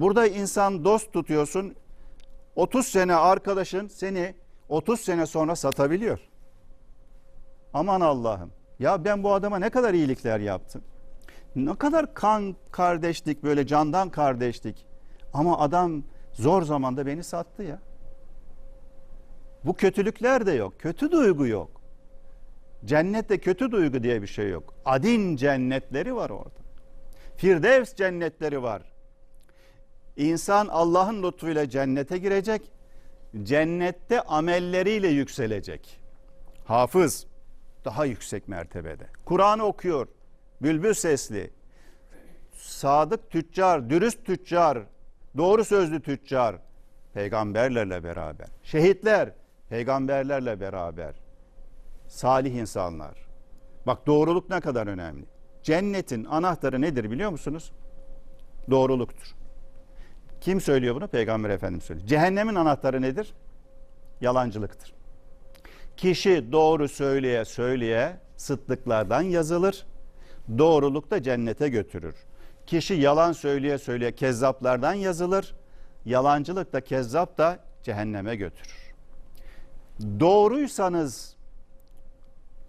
Burada insan dost tutuyorsun. 30 sene arkadaşın seni 30 sene sonra satabiliyor. Aman Allah'ım. Ya ben bu adama ne kadar iyilikler yaptım. Ne kadar kan kardeşlik böyle candan kardeşlik. Ama adam zor zamanda beni sattı ya. Bu kötülükler de yok. Kötü duygu yok. Cennette kötü duygu diye bir şey yok. Adin cennetleri var orada. Firdevs cennetleri var. İnsan Allah'ın lütfuyla cennete girecek. Cennette amelleriyle yükselecek. Hafız daha yüksek mertebede. Kur'an'ı okuyor. Bülbül sesli. Sadık tüccar, dürüst tüccar, doğru sözlü tüccar peygamberlerle beraber. Şehitler peygamberlerle beraber. Salih insanlar. Bak doğruluk ne kadar önemli. Cennetin anahtarı nedir biliyor musunuz? Doğruluktur. Kim söylüyor bunu? Peygamber Efendimiz söylüyor. Cehennemin anahtarı nedir? Yalancılıktır. Kişi doğru söyleye söyleye sıddıklardan yazılır. Doğruluk da cennete götürür. Kişi yalan söyleye söyleye kezzaplardan yazılır. Yalancılık da kezzap da cehenneme götürür. Doğruysanız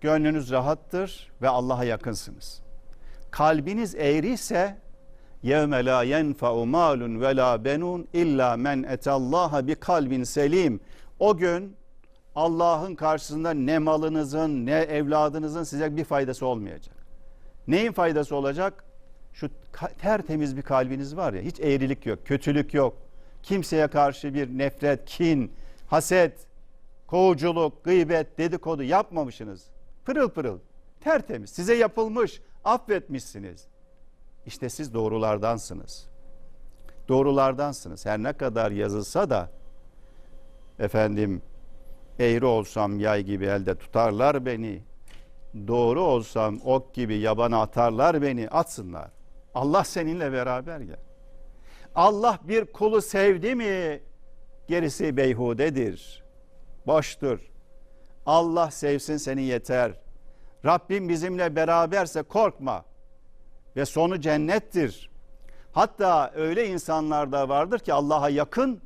gönlünüz rahattır ve Allah'a yakınsınız. Kalbiniz eğriyse la yenfa'u malun ve la benun illa men etallaha bi kalbin selim. O gün Allah'ın karşısında ne malınızın ne evladınızın size bir faydası olmayacak. Neyin faydası olacak? Şu tertemiz bir kalbiniz var ya hiç eğrilik yok, kötülük yok. Kimseye karşı bir nefret, kin, haset, kovuculuk, gıybet, dedikodu yapmamışsınız. Pırıl pırıl, tertemiz, size yapılmış, affetmişsiniz. İşte siz doğrulardansınız. Doğrulardansınız. Her ne kadar yazılsa da efendim eğri olsam yay gibi elde tutarlar beni. Doğru olsam ok gibi yabana atarlar beni, atsınlar. Allah seninle beraber gel. Allah bir kulu sevdi mi gerisi beyhudedir. Boştur. Allah sevsin seni yeter. Rabbim bizimle beraberse korkma. Ve sonu cennettir. Hatta öyle insanlar da vardır ki Allah'a yakın.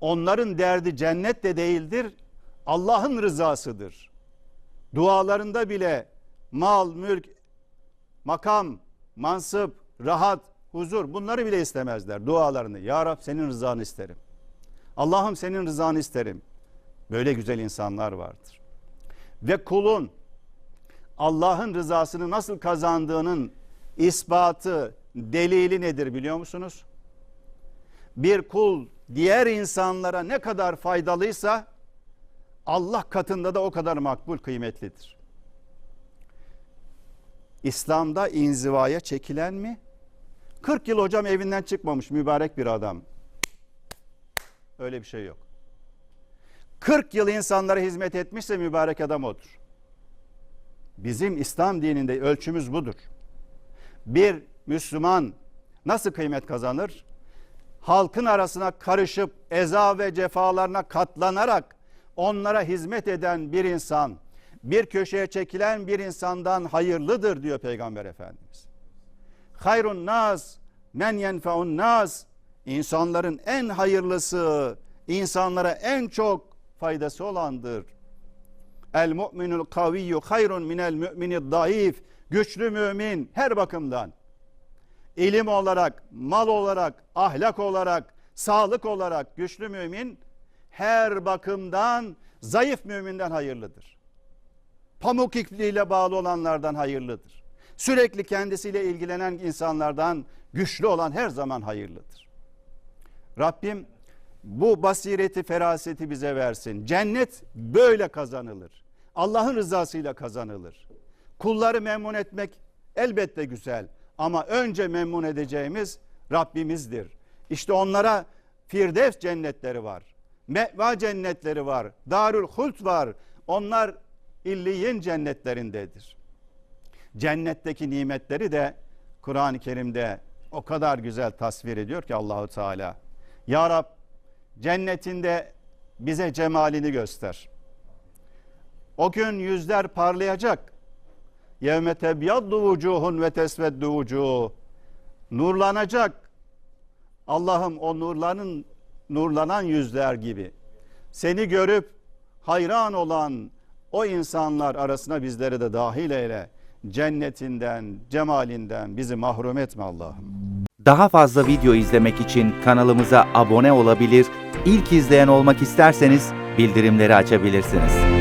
Onların derdi cennet de değildir. Allah'ın rızasıdır. Dualarında bile mal, mülk, makam, mansıp, rahat, huzur bunları bile istemezler dualarını. Ya Rab senin rızanı isterim. Allah'ım senin rızanı isterim. Böyle güzel insanlar vardır. Ve kulun Allah'ın rızasını nasıl kazandığının ispatı, delili nedir biliyor musunuz? Bir kul diğer insanlara ne kadar faydalıysa Allah katında da o kadar makbul, kıymetlidir. İslam'da inzivaya çekilen mi? 40 yıl hocam evinden çıkmamış mübarek bir adam. Öyle bir şey yok. 40 yıl insanlara hizmet etmişse mübarek adam odur. Bizim İslam dininde ölçümüz budur. Bir Müslüman nasıl kıymet kazanır? Halkın arasına karışıp eza ve cefalarına katlanarak onlara hizmet eden bir insan, bir köşeye çekilen bir insandan hayırlıdır diyor Peygamber Efendimiz. Hayrun nas men yenfeun nas insanların en hayırlısı, insanlara en çok faydası olandır. El mu'minul kaviyyu hayrun minel mü'minid daif. Güçlü mümin her bakımdan ilim olarak, mal olarak, ahlak olarak, sağlık olarak güçlü mümin her bakımdan zayıf müminden hayırlıdır. Pamuk ipliğiyle bağlı olanlardan hayırlıdır. Sürekli kendisiyle ilgilenen insanlardan güçlü olan her zaman hayırlıdır. Rabbim bu basireti, feraseti bize versin. Cennet böyle kazanılır. Allah'ın rızasıyla kazanılır. Kulları memnun etmek elbette güzel ama önce memnun edeceğimiz Rabbimizdir. İşte onlara Firdevs cennetleri var. Meva cennetleri var. Darül Hult var. Onlar illiyin cennetlerindedir. Cennetteki nimetleri de Kur'an-ı Kerim'de o kadar güzel tasvir ediyor ki Allahu Teala. Ya Rab cennetinde bize cemalini göster. O gün yüzler parlayacak. Yevme tebyaddu vucuhun ve tesveddu vucuh. Nurlanacak. Allah'ım o nurların nurlanan yüzler gibi seni görüp hayran olan o insanlar arasına bizleri de dahil eyle. Cennetinden, cemalinden bizi mahrum etme Allah'ım. Daha fazla video izlemek için kanalımıza abone olabilir, ilk izleyen olmak isterseniz bildirimleri açabilirsiniz.